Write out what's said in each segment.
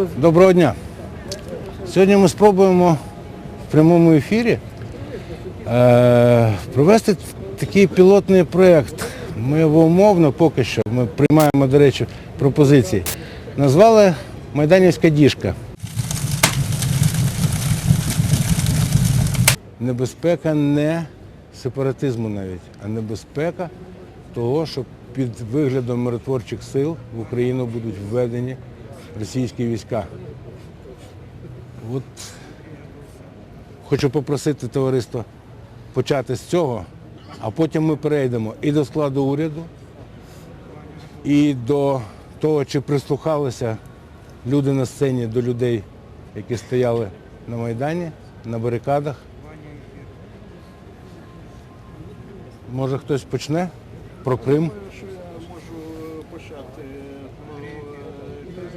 Доброго дня. Сьогодні ми спробуємо в прямому ефірі е, провести такий пілотний проєкт. Ми його умовно поки що, ми приймаємо, до речі, пропозиції. Назвали Майданівська діжка. Небезпека не сепаратизму навіть, а небезпека того, що під виглядом миротворчих сил в Україну будуть введені російські війська. От хочу попросити товариство почати з цього, а потім ми перейдемо і до складу уряду, і до того, чи прислухалися люди на сцені до людей, які стояли на Майдані, на барикадах. Може хтось почне про Крим? Думаю, що я можу почати. Ну, е,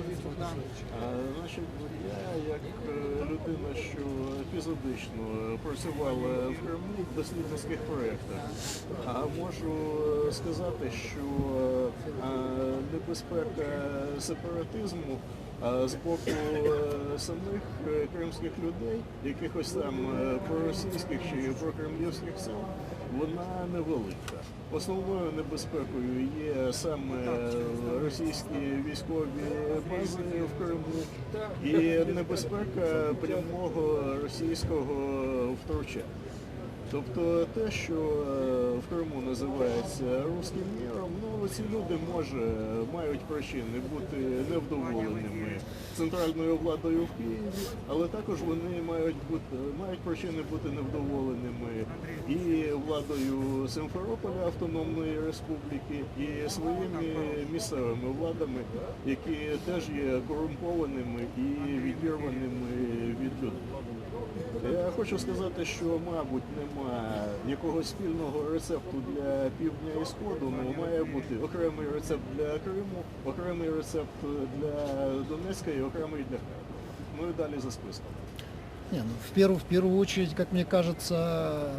а, Значить, я як е, людина, що епізодично працювала в Криму в дослідницьких проєктах, а можу е, сказати, що е, небезпека сепаратизму з боку е, самих е, кримських людей, якихось там е, проросійських чи прокремлівських сил, вона невелика. Основною небезпекою є саме російські військові бази в Криму і небезпека прямого російського втручання. Тобто те, що е, в Криму називається руським міром, ну ці люди може мають причини бути невдоволеними центральною владою в Києві, але також вони мають бути мають причини бути невдоволеними і владою Симферополя Автономної Республіки, і своїми місцевими владами, які теж є корумпованими і відірваними від людей. Я хочу сказати, що, мабуть, нема якогось спільного рецепту для півдня і сходу. Ну, має бути окремий рецепт для Криму, окремий рецепт для Донецька і окремий для Харкова. Ну і далі за списком. Не, ну, в, первую, в первую очередь, как мне кажется,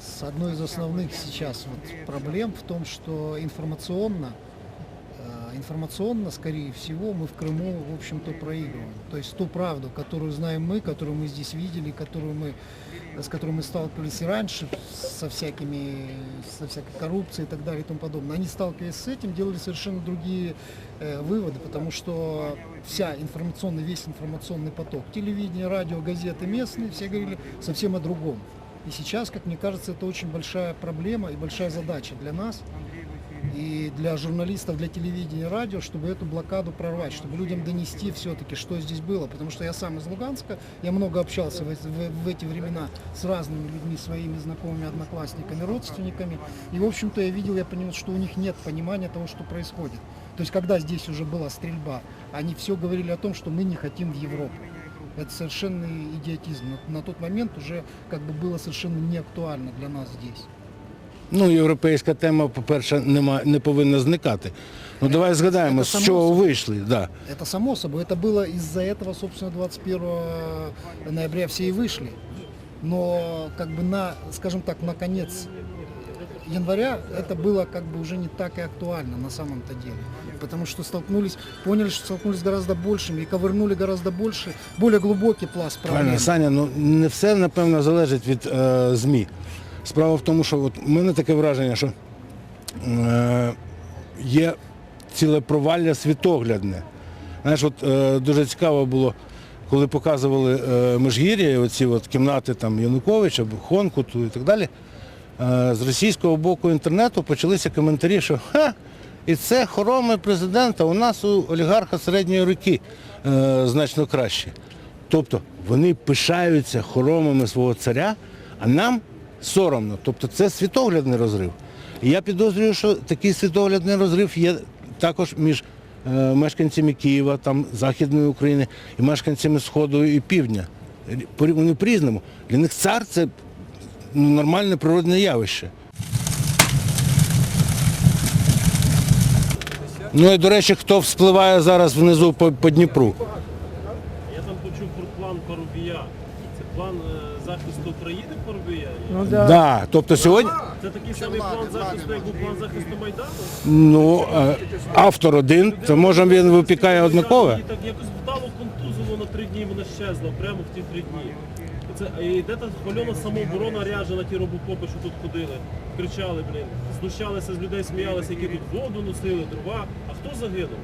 с одной из основных сейчас вот проблем в том, что информационно, информационно, скорее всего, мы в Крыму, в общем-то, проигрываем. То есть ту правду, которую знаем мы, которую мы здесь видели, которую мы, с которой мы сталкивались и раньше, со всякими, со всякой коррупцией и так далее и тому подобное, они сталкиваясь с этим, делали совершенно другие э, выводы, потому что вся информационный, весь информационный поток, телевидение, радио, газеты местные, все говорили совсем о другом. И сейчас, как мне кажется, это очень большая проблема и большая задача для нас и для журналистов, для телевидения радио, чтобы эту блокаду прорвать, чтобы людям донести все-таки, что здесь было. Потому что я сам из Луганска, я много общался в, в- в эти времена с разными людьми, своими знакомыми, одноклассниками, родственниками. И, в общем-то, я видел, я понял, что у них нет понимания того, что происходит. То есть, когда здесь уже была стрельба, они все говорили о том, что мы не хотим в Европу. Это совершенный идиотизм. На тот момент уже как бы было совершенно не актуально для нас здесь. Ну, європейська тема, по-перше, нема, не повинна зникати. Ну давай згадаємо, це з само чого собою. вийшли. Да. Это само собой. Это было из-за этого, собственно, 21 ноября все и вышли. Но как бы на, скажем так, на конец января это было как бы уже не так и актуально на самом-то деле. Потому что столкнулись, поняли, что столкнулись с гораздо большими и ковырнули гораздо больше, более глубокий пласт проблем. Правильно, Саня, ну не все, напевно, залежить від е, ЗМІ. Справа в тому, що от у мене таке враження, що е, є ціле провалля світоглядне. Знаєш, от е, дуже цікаво було, коли показували е, Межгір'я, оці от кімнати там Януковича, Хонкуту і так далі. Е, з російського боку інтернету почалися коментарі, що ха, і це хороми президента, у нас у олігарха середньої руки е, значно краще. Тобто вони пишаються хоромами свого царя, а нам соромно. Тобто це світоглядний розрив. І я підозрюю, що такий світоглядний розрив є також між е, мешканцями Києва, там, Західної України і мешканцями Сходу і Півдня. Вони по-різному. Для них цар це ну, нормальне природне явище. Ну і до речі, хто вспливає зараз внизу по, по Дніпру? Я там почув про план Парубія. Це план е, захисту України Парубія? Ну Да. Тобто сьогодні Це такий самий план захисту, як був план захисту Майдану? ну, е, автор один, то може він випікає однакове. І так якось вдало кон- щезла прямо в ті три дні. І Це, і де та хвильона самооборона ряжена, ті робокопи, що тут ходили, кричали, блін, знущалися з людей, сміялися, які тут воду носили, дрова. А хто загинув?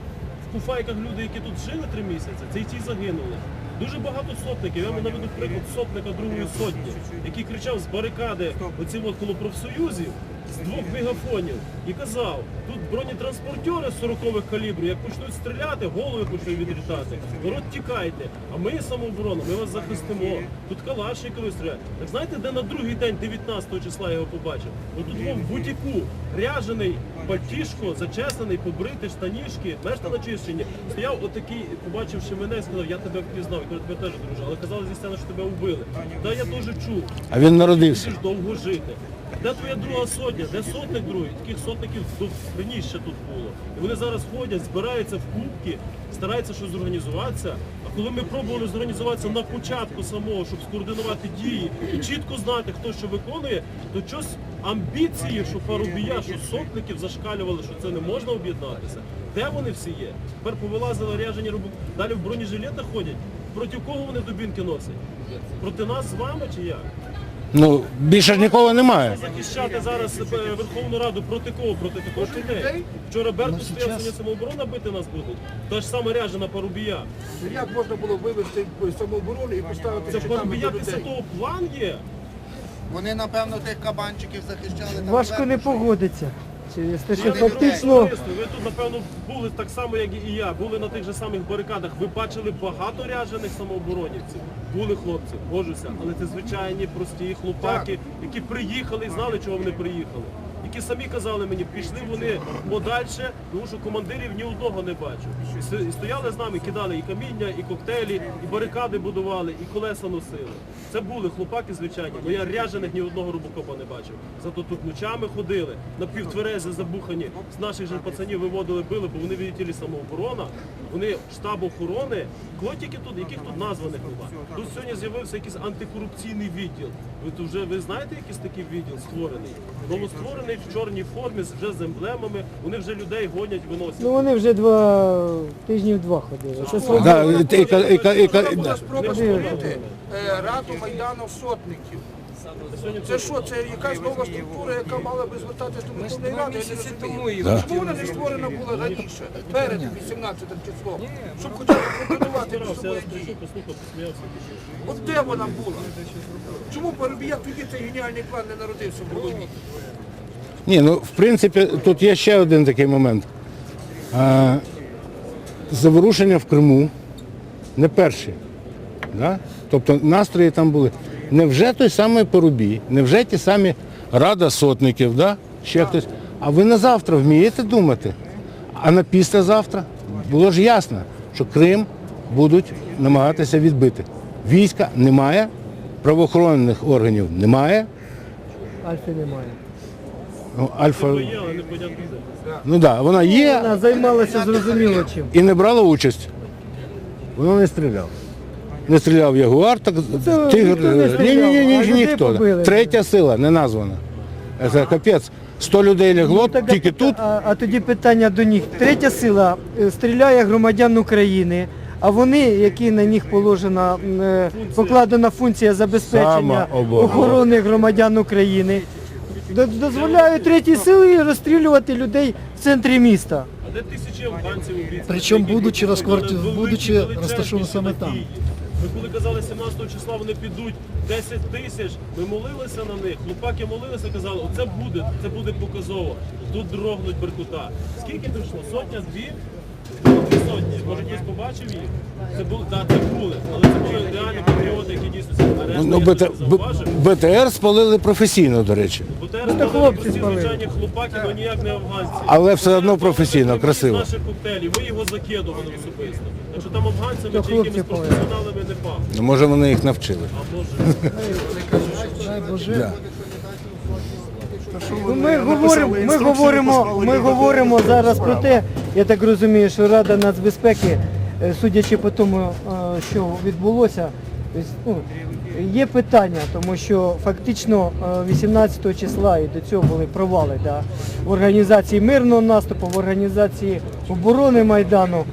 В куфайках люди, які тут жили три місяці, це й ті загинули. Дуже багато сотників. Я вам наведу приклад сотника другої сотні, який кричав з барикади оці от коло профсоюзів з двох мегафонів і казав, тут бронетранспортери з 40-х калібрів, як почнуть стріляти, голови почнуть відрізати. Народ тікайте, а ми самооборона, ми вас захистимо. Тут калашникови стріляють. Так знаєте, де на другий день, 19 числа я його побачив? Отут був в бутіку, ряжений, пальтішко, зачесаний, побритий, штанішки, мешта начищені. Стояв отакий, побачивши мене, сказав, я тебе впізнав, я тебе теж друже, але казали зі сцени, що тебе вбили. Та я теж чув. А він народився. Будеш довго жити. Де твоя друга сотня? Де сотник другий? Таких сотників раніше ще тут було. І вони зараз ходять, збираються в кубки, стараються щось зорганізуватися. А коли ми пробували зорганізуватися на початку самого, щоб скоординувати дії і чітко знати, хто що виконує, то щось амбіції, що парубія, що сотників зашкалювали, що це не можна об'єднатися. Де вони всі є? Тепер повилазили ряжені робок. Далі в бронежилетах ходять. Проти кого вони дубінки носять? Проти нас з вами чи як? Ну, більше ж нікого немає. захищати зараз е, Верховну Раду проти кого? Проти також людей. Вчора Беркут Ну, стояв сьогодні самооборона бити нас будуть. Та ж сама ряжена парубія. Як можна було вивести самооборону і поставити Це щитами парубія після людей? того план є. Вони, напевно, тих кабанчиків захищали. там Важко не погодиться. Через те, що фактично Ви тут, напевно, були так само, як і я. Були на тих же самих барикадах. Ви бачили багато ряжених самооборонівців. Були хлопці, божуся, але це звичайні прості хлопаки, які приїхали і знали, чого вони приїхали. Які самі казали мені, пішли вони подальше, тому що командирів ні одного не бачу. Стояли з нами, кидали і каміння, і коктейлі, і барикади будували, і колеса носили. Це були хлопаки звичайні, але я ряжених ні одного робокопа не бачив. Зато тут ночами ходили, на півтверези забухані, з наших же пацанів виводили, били, бо вони відділі самооборона, вони штаб охорони, кого тільки тут, яких тут названих нема. Тут сьогодні з'явився якийсь антикорупційний відділ. Ви вже ви знаєте, якийсь такий відділ створений? Новостворений в чорній формі, з- вже з емблемами, вони вже людей гонять, виносять. ну вони вже два тижнів два ходили. Це свобода. Да, і- і- і- і- і- Вчора була спроба створити е, Раду Майдану сотників. Це що, це якась нова структура, яка мала би звертатися до Верховної Ради, я не розумію. Чому вона не створена була раніше, перед 18 числом, щоб хоча б контролювати між собою дії? послухав, посміявся. От де вона була? Чому Парубія тоді цей геніальний план не народився в голові? Ні, ну в принципі, тут є ще один такий момент. А, заворушення в Криму не перші. Да? Тобто настрої там були. Невже той самий Порубій, невже ті самі Рада сотників, да? ще хтось. А ви на завтра вмієте думати? А на післязавтра було ж ясно, що Крим будуть намагатися відбити. Війська немає, правоохоронних органів немає. Альфи немає. Ну, Альфа, ну да, вона є, Вона займалася зрозуміло чим. і не брала участь. Воно не стріляв. Не стріляв Ягуар, так це тигр. ніхто не Ні, стріляв, ні, ні, а ні, людей ніхто. побили. Третя сила не названа. Це капець. 100 людей лягло Так, а тільки пит- тут. А, а тоді питання до них. Третя сила е, стріляє громадян України, а вони, які на них положена м, е, покладена функція забезпечення Самооборона. охорони громадян України, до- дозволяють третій сили розстрілювати людей в центрі міста. А де тисячі афганців убійців? Причому, будучи розкварти- будучи розташовані саме там. Ми коли казали 17 числа вони підуть 10 тисяч, ми молилися на них, хлопаки молилися, казали, оце буде, це буде показово. Тут дрогнуть беркута. Скільки прийшло? Сотня, дві? Дві сотні. Може хтось побачив їх? Це були, так, це були, але це були реальні патріоти, які дійсно решта, Ну, БТ, Б- БТР спалили професійно, до речі. БТР Ну, хлопці прості спалили. звичайні хлопаки, але ніяк не афганці. Але все одно професійно, красиво. з наших коктейлів, ми його закидували особисто. Так що там афганцями То чи якимись палили. професіоналами не пахне. Ну, Може вони їх навчили. А може. Дай Боже. Да. Ну, ми говоримо, ми говоримо, ми говоримо зараз про те, я так розумію, що Рада нацбезпеки, е, судячи по тому, е, що відбулося, ну, є питання, тому що фактично е, 18 числа і до цього були провали да, в організації мирного наступу, в організації оборони Майдану.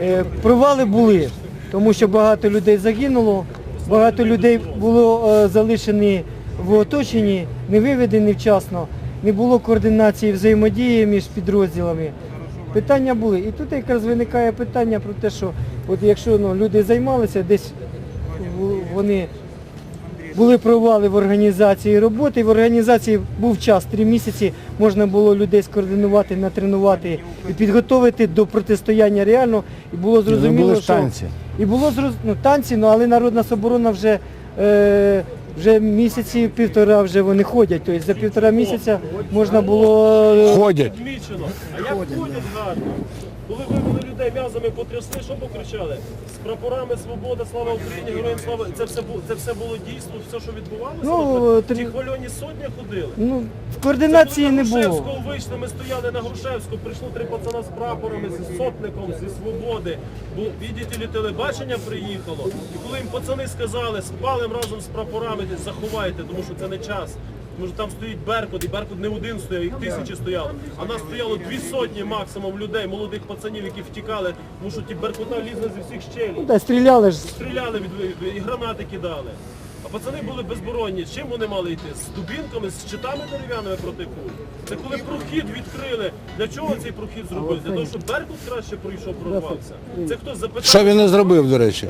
Е, Провали були. тому що багато людей загинуло, багато людей було е, залишені в оточенні, не виведені вчасно, не було координації взаємодії між підрозділами. Питання були. І тут якраз виникає питання про те, що от якщо ну, люди займалися, десь вони були провали в організації роботи. В організації був час, три місяці, можна було людей скоординувати, натренувати і підготовити до протистояння реально. І було зрозуміло, що танці. і було зроз... ну, танці, ну, але Народна Соборона вже, е... вже місяці півтора вже вони ходять. Тобто за півтора місяця можна було е, Ходять. А як ходять гарно? Коли вивели людей м'язами потрясли, що покричали? З прапорами Свобода, слава Україні, героям слава. Це все було це все було дійсно, все, що відбувалося? Ну, три- Ті хвильоні сотні ходили. ну, координації Це не коли на було. Грушевського вийшли, ми стояли на Грушевську, прийшло три пацана з прапорами, з сотником, зі свободи. Бо відділі телебачення приїхало. І коли їм пацани сказали, спалим разом з прапорами, заховайте, тому що це не час. Тому що там стоїть Беркут, і Беркут не один стояв, їх тисячі стояло. А нас стояло дві сотні максимум людей, молодих пацанів, які втікали, тому що ті Беркута лізли зі всіх щелей Ну, стріляли ж. стріляли від і гранати кидали. А пацани були безборонні. З чим вони мали йти? З дубінками, з щитами дерев'яними проти куль. Це коли прохід відкрили. Для чого цей прохід зробили? Для того, щоб Беркут краще пройшов, прорвався. Це хто запитав? Що він не зробив, до речі?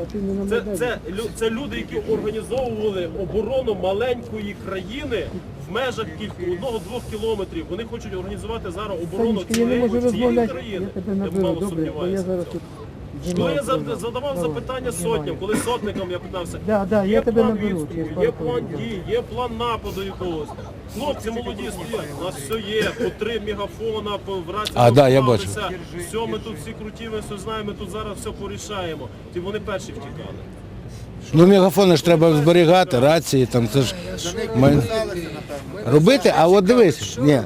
Це, це, це люди, які організовували оборону маленької країни в межах кілька одного-двох кілометрів. Вони хочуть організувати зараз оборону цієї, цієї країни. Я тебе мало добре, бо я сумніваюся. Коли я задавав запитання сотням, коли сотникам я питався, Да, да, є я тебе план відступу, є план дій, є план нападу якогось. Хлопці молоді стоять, у нас все є, по три мегафона, по в рації А, да, я розклалися. Все, ми тут всі круті, ми все знаємо, ми тут зараз все порішаємо. Ті вони перші втікали. Ну, мегафони ж треба зберігати, рації, там це ж. Робити, а от дивись, ні,